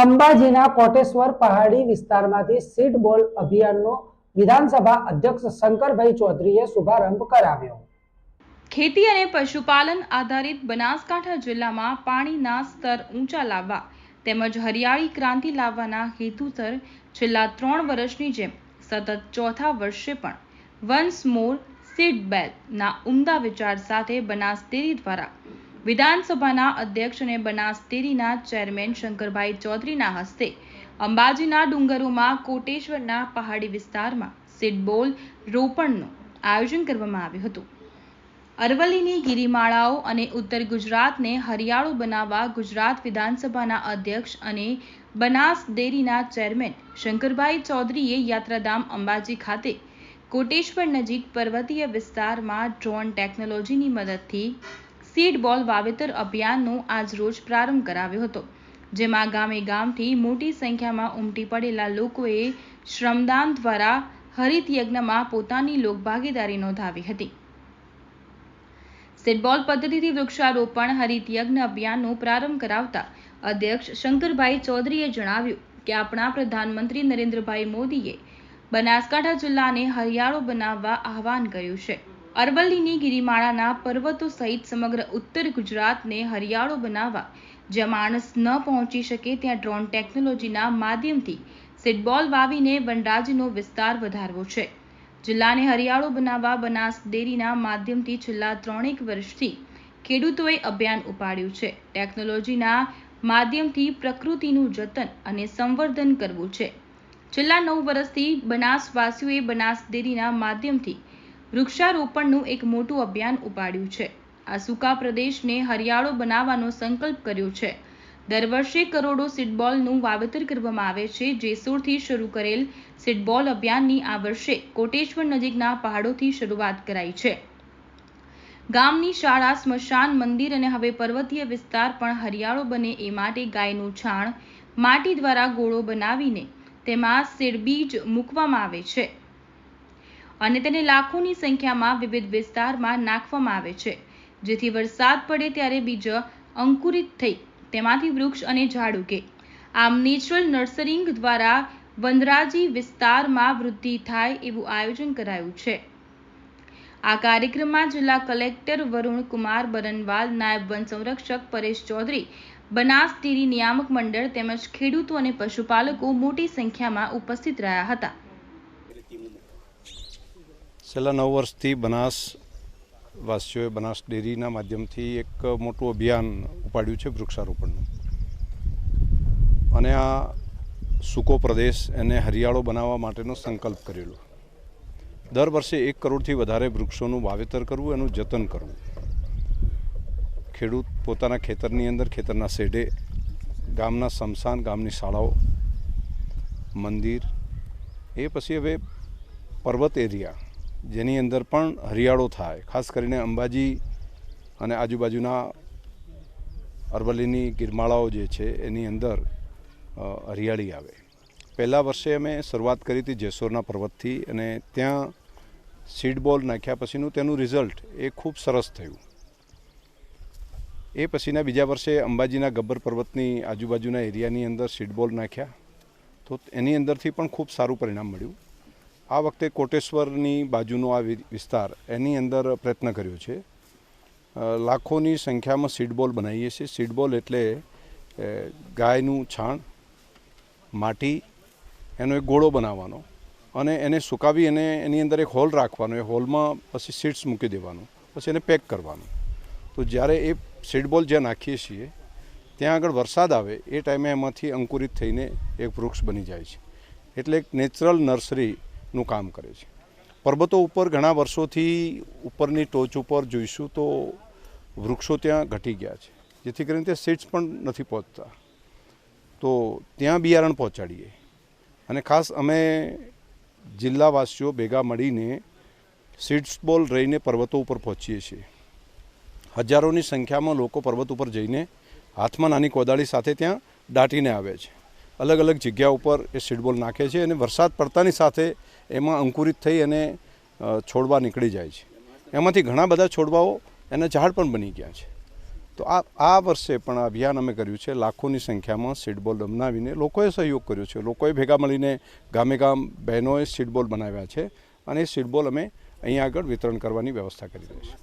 અંબાજીના કોટેશ્વર પહાડી વિસ્તારમાંથી સીડ બોલ અભિયાનનો વિધાનસભા અધ્યક્ષ શંકરભાઈ ચૌધરીએ શુભારંભ કરાવ્યો. ખેતી અને પશુપાલન આધારિત બનાસકાંઠા જિલ્લામાં પાણીના સ્તર ઊંચા લાવવા તેમજ હરિયાળી ક્રાંતિ લાવવાના હેતુસર છેલ્લા ત્રણ વર્ષની જેમ સતત ચોથા વર્ષે પણ વન્સ મોર સીડ બેલના ઉમદા વિચાર સાથે બનાસ ડેરી દ્વારા વિધાનસભાના અધ્યક્ષ અને બનાસ ડેરીના ચેરમેન શંકરભાઈ ચૌધરીના હસ્તે અંબાજીના ડુંગરોમાં કોટેશ્વરના પહાડી વિસ્તારમાં સીડબોલ રોપણનું આયોજન કરવામાં આવ્યું હતું. અરવલ્લીની ગિરિમાળાઓ અને ઉત્તર ગુજરાતને હરિયાળું બનાવવા ગુજરાત વિધાનસભાના અધ્યક્ષ અને બનાસ ડેરીના ચેરમેન શંકરભાઈ ચૌધરીએ યાત્રાધામ અંબાજી ખાતે કોટેશ્વર નજીક પર્વતીય વિસ્તારમાં ડ્રોન ટેકનોલોજીની મદદથી સીડ બોલ વાવેતર અભિયાનનો આજરોજ પ્રારંભ કરાવ્યો હતો, જેમાં ગામે ગામથી મોટી સંખ્યામાં ઉમટી પડેલા લોકોએ શ્રમદાન દ્વારા હરિત યજ્ઞમાં પોતાની લોકભાગીદારી નોંધાવી હતી. સીડબોલ પદ્ધતિથી વૃક્ષારોપણ, હરિત યજ્ઞ અભિયાનનો પ્રારંભ કરાવતા અધ્યક્ષ શંકરભાઈ ચૌધરીએ જણાવ્યું કે આપણા પ્રધાનમંત્રી નરેન્દ્રભાઈ મોદીએ બનાસકાંઠા જિલ્લાને હરિયાળો બનાવવા આહવાન કર્યું છે. અરવલ્લીની ગિરિમાળાના પર્વતો સહિત સમગ્ર ઉત્તર ગુજરાતને હરિયાળો બનાવવા, જ્યાં માણસ ન પહોંચી શકે ત્યાં ડ્રોન ટેકનોલોજીના માધ્યમથી સિટબોલ વાવીને વનરાજનો વિસ્તાર વધારવો છે. જિલ્લાને હરિયાળો બનાવવા બનાસ ડેરીના માધ્યમથી છેલ્લા ત્રણેક વર્ષથી ખેડૂતોએ અભિયાન ઉપાડ્યું છે. ટેકનોલોજીના માધ્યમથી પ્રકૃતિનું જતન અને સંવર્ધન કરવું છે. છેલ્લા નવ વર્ષથી બનાસવાસીઓએ બનાસ ડેરીના માધ્યમથી વૃક્ષારોપણનું એક મોટું અભિયાન ઉપાડ્યું છે. આ સૂકા પ્રદેશને હરિયાળો બનાવવાનો સંકલ્પ કર્યો છે. દર વર્ષે કરોડો સીડબોલનું વાવેતર કરવામાં આવે છે. જેસુરથી શરૂ કરેલ સીડબોલ અભિયાનની આ વર્ષે કોટેશ્વર નજીકના પહાડોથી શરૂઆત કરાઈ છે. ગામની શાળા, સ્મશાન મંદિર અને હવે પર્વતીય વિસ્તાર પણ હરિયાળો બને એ માટે ગાયનું છાણ માટી દ્વારા ગોળો બનાવીને તેમાં સીડબીજ મૂકવામાં આવે છે. અને તેને લાખોની સંખ્યામાં વિવિધ વિસ્તારમાં નાખવામાં આવે છે. જેથી વરસાદ પડે ત્યારે બીજ અંકુરિત થઈ તેમાંથી વૃક્ષ અને ઝાડ ઉગે. આમ નેચરલ નર્સરિંગ દ્વારા વનરાજી વિસ્તારમાં વૃદ્ધિ થાય એવું આયોજન કરાયું છે. આ કાર્યક્રમમાં જિલ્લા કલેક્ટર વરુણ કુમાર બરનવાલ, નાયબ વન સંરક્ષક પરેશ ચૌધરી, બનાસ ડેરી નિયામક મંડળ તેમજ ખેડૂતો અને પશુપાલકો મોટી સંખ્યામાં ઉપસ્થિત રહ્યા હતા. છેલ્લા નવ વર્ષથી બનાસ વાસીઓએ બનાસ ડેરીના માધ્યમથી એક મોટું અભિયાન ઉપાડ્યું છે વૃક્ષારોપણનું. અને આ સૂકો પ્રદેશ એને હરિયાળો બનાવવા માટેનો સંકલ્પ કરેલો. દર વર્ષે એક કરોડથી વધારે વૃક્ષોનું વાવેતર કરવું, એનું જતન કરવું. ખેડૂત પોતાના ખેતરની અંદર, ખેતરના શેઢે ગામના સમસાન ગામની શાળાઓ, મંદિર, એ પછી હવે પર્વત એરિયા. જેની અંદર પણ હરિયાળો થાય. ખાસ કરીને અંબાજી અને આજુબાજુના અરવલ્લીની ગિરમાળાઓ જે છે, એની અંદર હરિયાળી આવે. પહેલાં વર્ષે અમે શરૂઆત કરી હતી જેસોરના પર્વતથી અને ત્યાં સીડ બોલ નાખ્યા પછીનું તેનું રિઝલ્ટ એ ખૂબ સરસ થયું. એ પછીના બીજા વર્ષે અંબાજીના ગબ્બર પર્વતની આજુબાજુના એરિયાની અંદર સીડ બોલ નાખ્યા. તો એની અંદરથી પણ ખૂબ સારું પરિણામ મળ્યું. આ વખતે કોટેશ્વરની બાજુનો આ વિસ્તાર એની અંદર પ્રયત્ન કર્યો છે. લાખોની સંખ્યામાં સીડબોલ બનાવીએ છીએ. સીડબોલ એટલે ગાયનું છાણ, માટી, એનો એક ગોળો બનાવવાનો અને એને સુકાવી અને એની અંદર એક હોલ રાખવાનો. એ હોલમાં પછી સીડ્સ મૂકી દેવાનું. પછી એને પેક કરવાનું. તો જ્યારે એ સીડબોલ જ્યાં નાખીએ છીએ, ત્યાં આગળ વરસાદ આવે, એ ટાઈમે એમાંથી અંકુરિત થઈને એક વૃક્ષ બની જાય છે. એટલે એક નેચરલ નર્સરીનું કામ કરે છે. પર્વતો ઉપર ઘણા વર્ષોથી ઉપરની ટોચ ઉપર જોઈશું તો વૃક્ષો ત્યાં ઘટી ગયા છે. જેથી કરીને ત્યાં સીડ્સ પણ નથી પહોંચતા. તો ત્યાં બિયારણ પહોંચાડીએ. અને ખાસ અમે જિલ્લાવાસીઓ ભેગા મળીને સીડ્સ બોલ રહીને પર્વતો ઉપર પહોંચીએ છીએ. હજારોની સંખ્યામાં લોકો પર્વત ઉપર જઈને હાથમાં નાની કોદાળી સાથે ત્યાં દાટીને આવે છે. અલગ અલગ જગ્યા ઉપર એ સીડબોલ નાખે છે અને વરસાદ પડતાની સાથે એમાં અંકુરિત થઈ અને છોડવા નીકળી જાય છે. એમાંથી ઘણા બધા છોડવાઓ એના ઝાડ પણ બની ગયા છે. તો આ આ વર્ષે પણ અભિયાન અમે કર્યું છે, લાખોની સંખ્યામાં સીડબોલ બનાવીને લોકોએ સહયોગ કર્યો છે. લોકોએ ભેગા મળીને ગામે ગામ બહેનોએ સીડબોલ બનાવ્યા છે અને એ સીડબોલ અમે અહીંયા આગળ વિતરણ કરવાની વ્યવસ્થા કરી દઈશું